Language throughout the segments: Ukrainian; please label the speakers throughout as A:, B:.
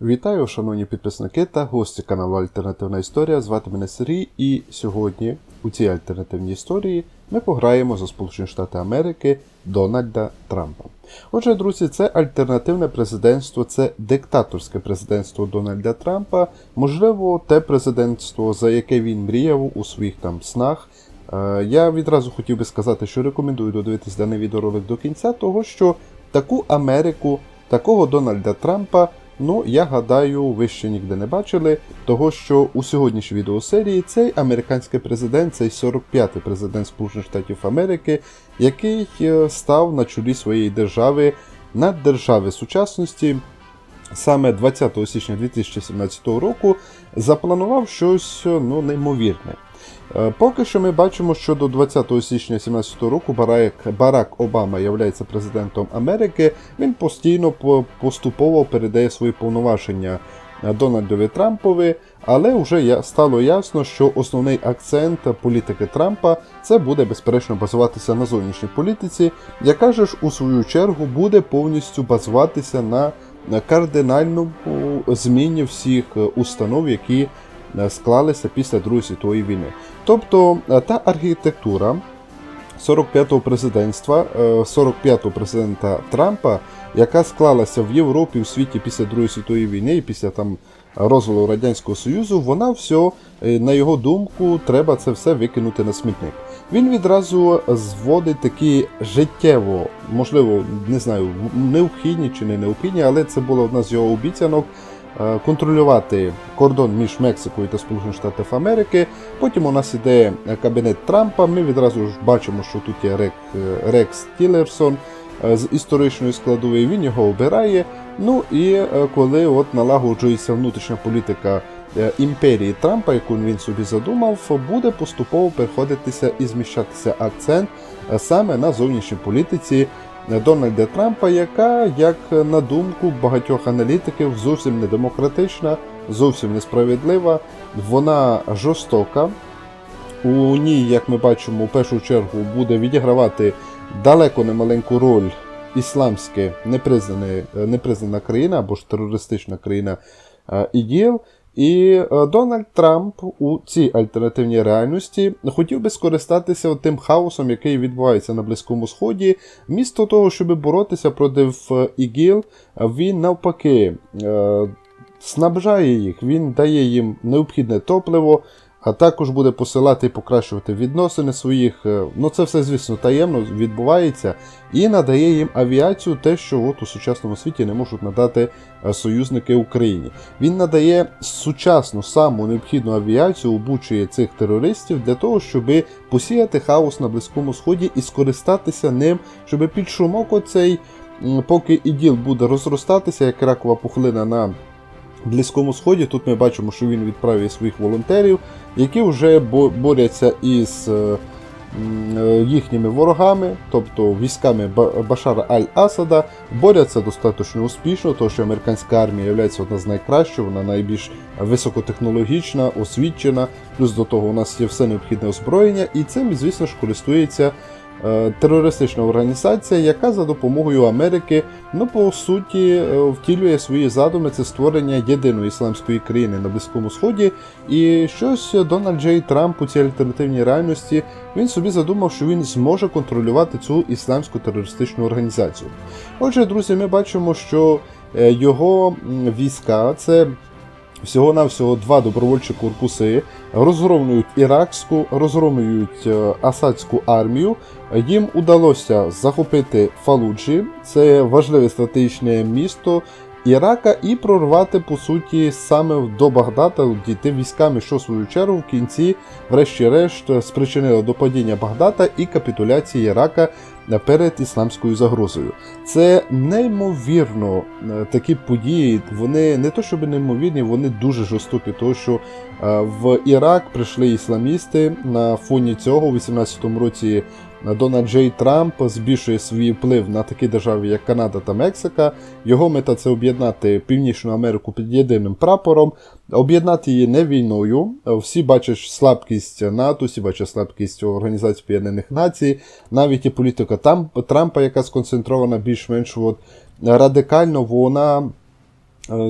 A: Вітаю, шановні підписники та гості каналу Альтернативна Історія. Звати мене Сергій, і сьогодні у цій альтернативній історії ми пограємо за Сполучені Штати Америки Дональда Трампа. Отже, друзі, це альтернативне президентство, це диктаторське президентство Дональда Трампа, можливо, те президентство, за яке він мріяв у своїх там снах. Е, Я відразу хотів би сказати, що рекомендую додивитись даний відеоролик до кінця, того що таку Америку, такого Дональда Трампа. Ну, я гадаю, ви ще ніде не бачили, того що у сьогоднішній відеосерії цей американський президент, цей 45-й президент Сполучених Штатів Америки, який е, став на чолі своєї держави наддержави сучасності, саме 20 січня 2017 року запланував щось ну, неймовірне. Е, Поки що ми бачимо, що до 20 січня 2017 року Барак, Барак Обама є президентом Америки. Він постійно поступово передає свої повноваження е, Дональдові Трампові, але вже стало ясно, що основний акцент політики Трампа це буде безперечно базуватися на зовнішній політиці, яка ж у свою чергу буде повністю базуватися на на кардинальному зміні всіх е, установ, які склалися після Другої світової війни. Тобто е, та архітектура 45-го президентства, е, 45-го президента Трампа, яка склалася в Європі, в світі після Другої світової війни і після там розвалу Радянського Союзу, вона все, е, на його думку, треба це все викинути на смітник. Він відразу зводить такі життєво, можливо, не знаю, необхідні чи не необхідні, але це була одна з його обіцянок е, контролювати кордон між Мексикою та Сполученими Штатами Америки. Потім у нас іде кабінет Трампа. Ми відразу ж бачимо, що тут є Рек, е, Рекс Тілерсон е, з історичної складової. Він його обирає. Ну і е, коли от налагоджується внутрішня політика е, імперії Трампа, яку він собі задумав, буде поступово переходитися і зміщатися акцент е, саме на зовнішній політиці е, Дональда Трампа, яка, як е, на думку багатьох аналітиків, зовсім не демократична, зовсім несправедлива, вона жорстока. У ній, як ми бачимо, у першу чергу буде відігравати далеко не маленьку роль ісламське е, непризнана країна або ж терористична країна е, ІДІЛ. І е, Дональд Трамп у цій альтернативній реальності хотів би скористатися тим хаосом, який відбувається на Близькому Сході. Місто того, щоб боротися проти е, ІГІЛ, він навпаки е, снабжає їх, він дає їм необхідне топливо, а також буде посилати і покращувати відносини своїх. е, Ну це все, звісно, таємно відбувається, і надає їм авіацію, те, що от у сучасному світі не можуть надати е, союзники Україні. Він надає сучасну саму необхідну авіацію, обучує цих терористів для того, щоб посіяти хаос на Близькому Сході і скористатися ним, щоб під шумок оцей, поки іділ буде розростатися, як ракова пухлина на Близькому Сході. Тут ми бачимо, що він відправив своїх волонтерів, які вже борються із е, е, їхніми ворогами, тобто військами Башара Аль-Асада, борються достатньо успішно, тому що американська армія є одна з найкращих, вона найбільш високотехнологічна, освічена. Плюс до того у нас є все необхідне озброєння, і цим, звісно ж, користується. Е, Терористична організація, яка за допомогою Америки, ну по суті, е, втілює свої задуми це створення єдиної ісламської країни на Близькому Сході. І щось Дональд Джей Трамп у цій альтернативній реальності він собі задумав, що він зможе контролювати цю ісламську терористичну організацію. Отже, друзі, ми бачимо, що е, його війська це. Всього-навсього два добровольчі корпуси розгромлюють іракську, розгромлюють е, асадську армію. Їм удалося захопити Фалуджі, це важливе стратегічне місто Ірака, і прорвати по суті саме до Багдада, дійти військами, що в свою чергу в кінці, врешті-решт, спричинило до падіння Багдада і капітуляції Ірака перед ісламською загрозою. Це неймовірно е, такі події. Вони не то щоб неймовірні, вони дуже жорстокі, тому що е, в Ірак прийшли ісламісти на фоні цього у 18-му році. Дональд Джей Трамп збільшує свій вплив на такі держави, як Канада та Мексика. Його мета це об'єднати Північну Америку під єдиним прапором, об'єднати її не війною. Всі бачать слабкість НАТО, всі бачать слабкість Організації Об'єднаних Націй, навіть і політика Трампа, яка сконцентрована більш-менш радикально, вона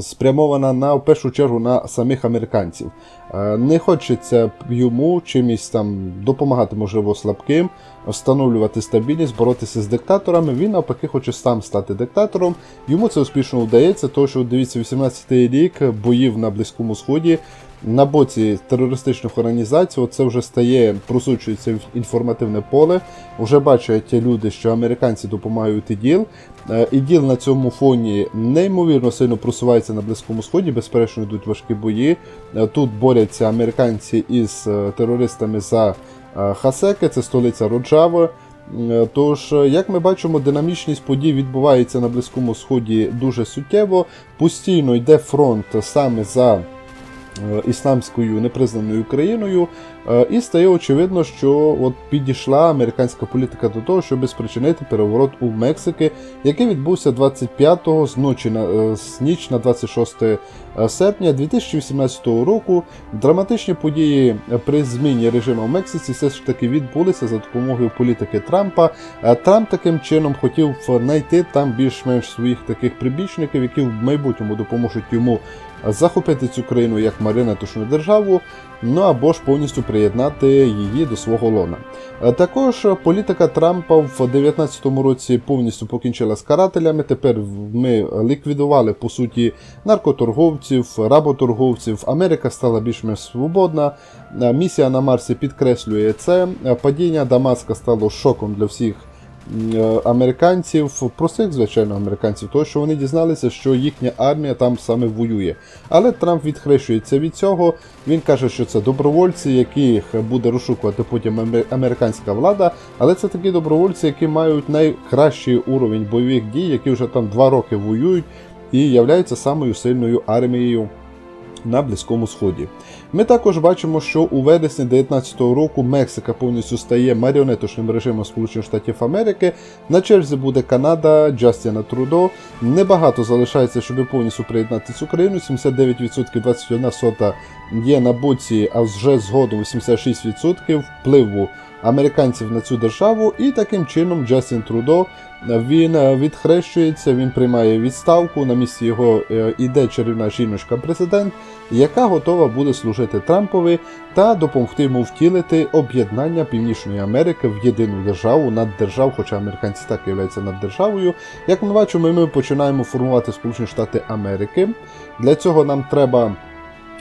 A: спрямована на в першу чергу на самих американців. Е, Не хочеться йому чимось там допомагати, можливо, слабким, встановлювати стабільність, боротися з диктаторами. Він навпаки хоче сам стати диктатором. Йому це успішно вдається, тому що дивіться, 18-й рік боїв на Близькому Сході. На боці терористичних організацій це вже стає, просучується в інформативне поле. Вже бачать люди, що американці допомагають іділ. Е, Іділ на цьому фоні неймовірно сильно просувається на Близькому Сході, безперечно, йдуть важкі бої. Е, Тут борються американці із е, терористами за Хасеки, це столиця Роджави. Тож, як ми бачимо, динамічність подій відбувається на Близькому Сході дуже суттєво. Постійно йде фронт саме за ісламською непризнаною країною, е, і стає очевидно, що от підійшла американська політика до того, щоб спричинити переворот у Мексики, який відбувся 25-го з ночі на е, з ніч на 26 серпня 2018 року. Драматичні події при зміні режиму в Мексиці все ж таки відбулися за допомогою політики Трампа. Е, Трамп таким чином хотів знайти там більш-менш своїх таких прибічників, які в майбутньому допоможуть йому захопити цю країну як маріонеточну державу, ну або ж повністю приєднати її до свого лона. Е, Також політика Трампа в 2019 році повністю покінчила з карателями. Тепер ми ліквідували по суті наркоторговців, работорговців. Америка стала більш-менш свободна. Е, Місія на Марсі підкреслює це. Е, Падіння Дамаска стало шоком для всіх американців, простих, звичайно, американців, тому що вони дізналися, що їхня армія там саме воює. Але Трамп відхрещується від цього. Він каже, що це добровольці, яких буде розшукувати потім американська влада. Але це такі добровольці, які мають найкращий уровень бойових дій, які вже там два роки воюють і являються самою сильною армією на Близькому Сході. Ми також бачимо, що у вересні 2019 року Мексика повністю стає маріонеточним режимом Сполучених Штатів Америки. На черзі буде Канада, Джастіна Трудо. Небагато залишається, щоб повністю приєднати цю країну. 79% 21 сота є на боці, а вже згодом 86% впливу американців на цю державу. І таким чином Джастін Трудо він е, відхрещується, він приймає відставку. На місці його е, іде чарівна жіночка-президент, яка готова буде служити Трампові та допомогти йому втілити об'єднання Північної Америки в єдину державу наддержав, хоча американці так являються наддержавою. Як ми бачимо, ми починаємо формувати Сполучені Штати Америки. Для цього нам треба.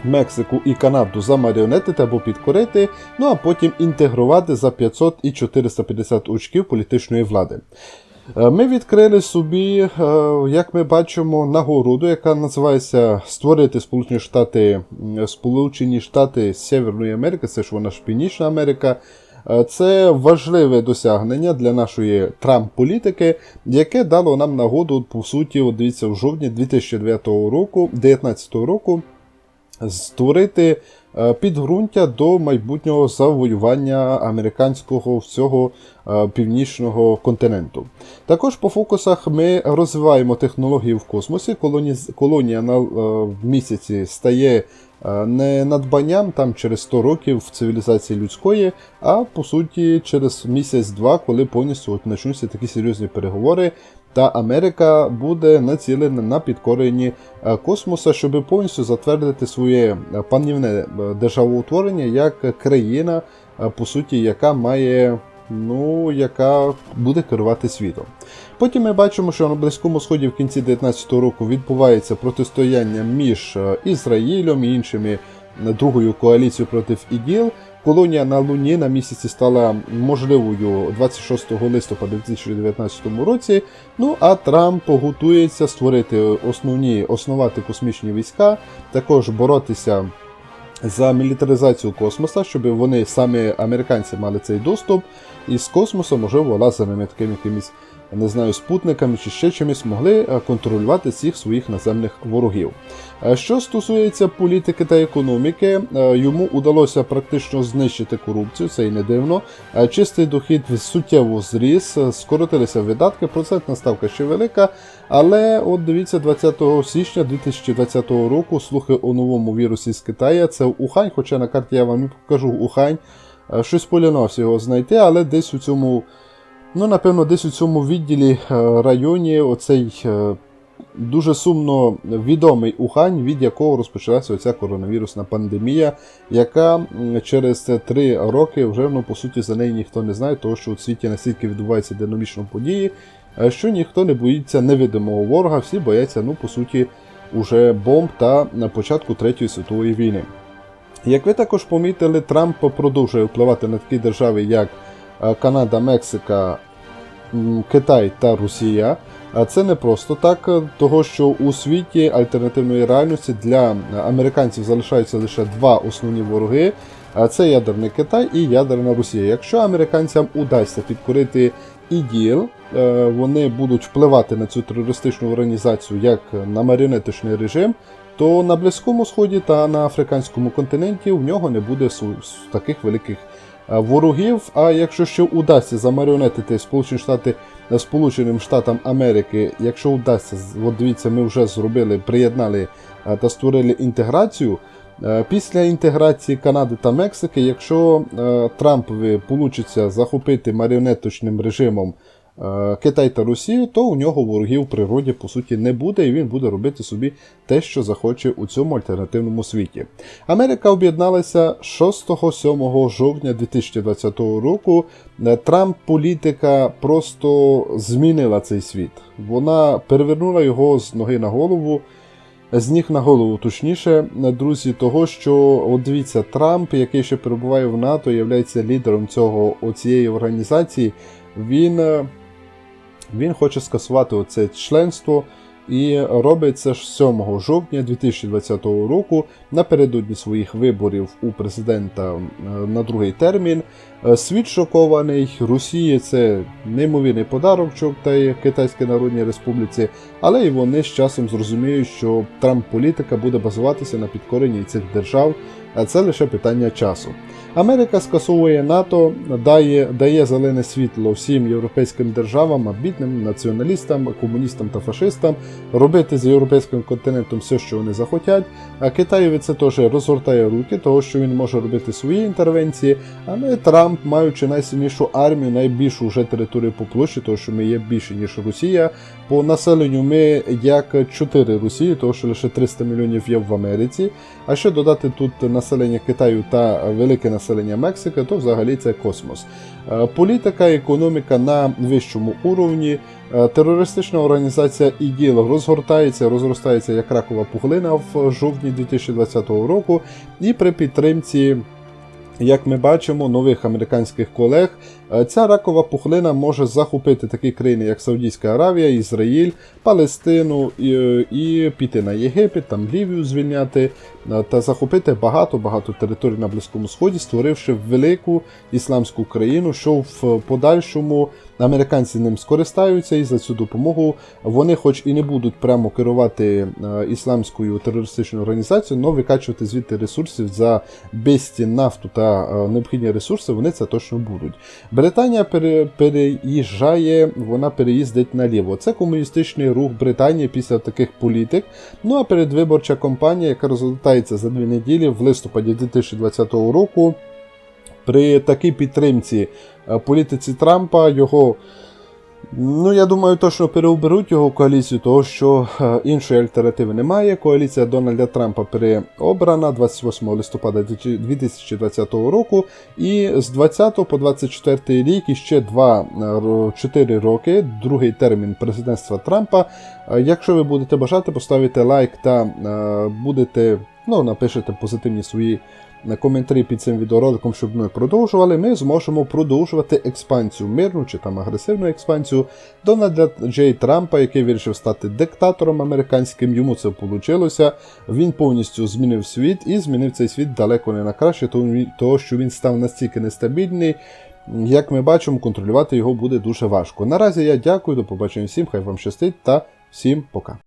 A: Мексику і Канаду замаріонетити або підкорити, ну а потім інтегрувати за 500 і 450 очків політичної влади. Е, Ми відкрили собі, е, як ми бачимо, нагороду, яка називається Створити Сполучені Штати, Сполучені Штати Северної Америки, це ж вона ж Північна Америка. Е, Це важливе досягнення для нашої Трамп-політики, яке дало нам нагоду, по суті, от дивіться, в жовтні 2009 року, 2019 року створити е, підґрунтя до майбутнього завоювання американського всього е, північного континенту. Також по фокусах ми розвиваємо технології в космосі. Колоні- Колонія на е, місяці стає не надбанням там через 100 років в цивілізації людської, а по суті через місяць-два, коли повністю от почнуться такі серйозні переговори. Та Америка буде націлена на підкоренні е, космоса, щоб повністю затвердити своє е, панівне е, державоутворення як країна, е, по суті, яка має. Ну, яка буде керувати світом. Потім ми бачимо, що на Близькому Сході в кінці 2019 року відбувається протистояння між е, Ізраїлем і іншими е, другою коаліцією проти ІДІЛ. Колонія на Луні на місяці стала можливою 26 листопада 2019 році. Ну а Трамп готується створити основні основати космічні війська, також боротися за мілітаризацію космоса, щоб вони самі американці мали цей доступ, і з космосу, можливо, лазерними такими якимись, не знаю, спутниками чи ще чимось могли е, контролювати всіх своїх наземних ворогів. Е, Що стосується політики та економіки, е, йому удалося практично знищити корупцію, це і не дивно. Чистий дохід суттєво зріс, скоротилися видатки, процентна ставка ще велика. Але от дивіться, 20 січня 2020 року слухи у новому вірусі з Китаю. Це Ухань, хоча на карті я вам не покажу Ухань. Е, Щось полінався його знайти, але десь у цьому, ну напевно, десь у цьому відділі е, районі оцей. е, дуже сумно відомий Ухань, від якого розпочалася оця коронавірусна пандемія, яка через три роки вже ну, по суті за неї ніхто не знає, тому що у світі настільки відбуваються динамічно події, що ніхто не боїться невидимого ворога, всі бояться, ну, по суті, уже бомб та на початку Третьої світової війни. Як ви також помітили, Трамп продовжує впливати на такі держави, як е, Канада, Мексика, Китай та Росія. А це не просто так, е, того що у світі альтернативної реальності для американців залишаються лише два основні вороги. А це ядерний Китай і ядерна Росія. Якщо американцям удасться підкорити іділ, е, вони будуть впливати на цю терористичну організацію як на маріонетичний режим, то на Близькому Сході та на африканському континенті в нього не буде таких великих е, ворогів. А якщо ще удасться замаріонетити Сполучені Штати е, Сполученим Штатам Америки, якщо вдасться, от дивіться, ми вже зробили, приєднали е, та створили інтеграцію. Після інтеграції Канади та Мексики, якщо Трампові получиться захопити маріонеточним режимом Китай та Росію, то у нього ворогів в природі по суті не буде, і він буде робити собі те, що захоче у цьому альтернативному світі. Америка об'єдналася 6-7 жовтня 2020 року. Е, Трамп політика просто змінила цей світ. Вона перевернула його з ноги на голову. З ніг на голову, точніше, друзі, того, що от дивіться, Трамп, який ще перебуває в НАТО, є лідером цього цієї організації, він, е, він хоче скасувати оце членство і робить це ж 7 жовтня 2020 року напередодні своїх виборів у президента е, на другий термін. Е, Світ шокований, Росії це неймовірний подарок та Китайській Народній Республіці, але і вони з часом зрозуміють, що Трамп політика буде базуватися на підкоренні цих держав, а це лише питання часу. Америка скасовує НАТО, дає, дає зелене світло всім європейським державам, амбітним націоналістам, комуністам та фашистам робити з європейським континентом все, що вони захотять. А Китаєві це теж розгортає руки, того що він може робити свої інтервенції. А ми Трамп, маючи найсильнішу армію, найбільшу вже територію по площі, тому що ми є більше ніж Росія. По населенню ми як 4 Росії, тому що лише 300 мільйонів є в Америці. А ще додати тут населення Китаю та велике населення Мексики, то взагалі це космос. Е, Політика, економіка на вищому уровні. Е, Терористична організація ІДІЛ розгортається, розростається як ракова пуглина в жовтні 2020 року, і при підтримці. Як ми бачимо, нових американських колег, ця ракова пухлина може захопити такі країни, як Саудівська Аравія, Ізраїль, Палестину і, е, і піти на Єгипет, там Лівію звільняти е, та захопити багато-багато територій на Близькому Сході, створивши велику ісламську країну, що в подальшому американці ним скористаються, і за цю допомогу вони, хоч і не будуть прямо керувати е, ісламською терористичною організацією, але викачувати звідти ресурсів за безцін нафту та е, необхідні ресурси, вони це точно будуть. Британія пере, переїжджає, вона переїздить наліво. Це комуністичний рух Британії після таких політик. Ну а передвиборча кампанія, яка розгортається за дві неділі в листопаді 2020 року. При такій підтримці е, політиці Трампа його. Ну, я думаю, точно переоберуть його коаліцію, того що е, іншої альтернативи немає. Коаліція Дональда Трампа переобрана 28 листопада 2020 року. І з 20 по 24 рік і ще 2-4 роки, другий термін президентства Трампа. Е, Якщо ви будете бажати, поставите лайк та е, будете, ну, напишете позитивні свої коментарі під цим відеороликом, щоб ми продовжували, ми зможемо продовжувати експансію, мирну чи там агресивну експансію Дональда Джей Трампа, який вирішив стати диктатором американським. Йому це вийшло. Він повністю змінив світ і змінив цей світ далеко не на краще, тому що він став настільки нестабільний. Як ми бачимо, контролювати його буде дуже важко. Наразі я дякую, до побачення всім, хай вам щастить та всім пока.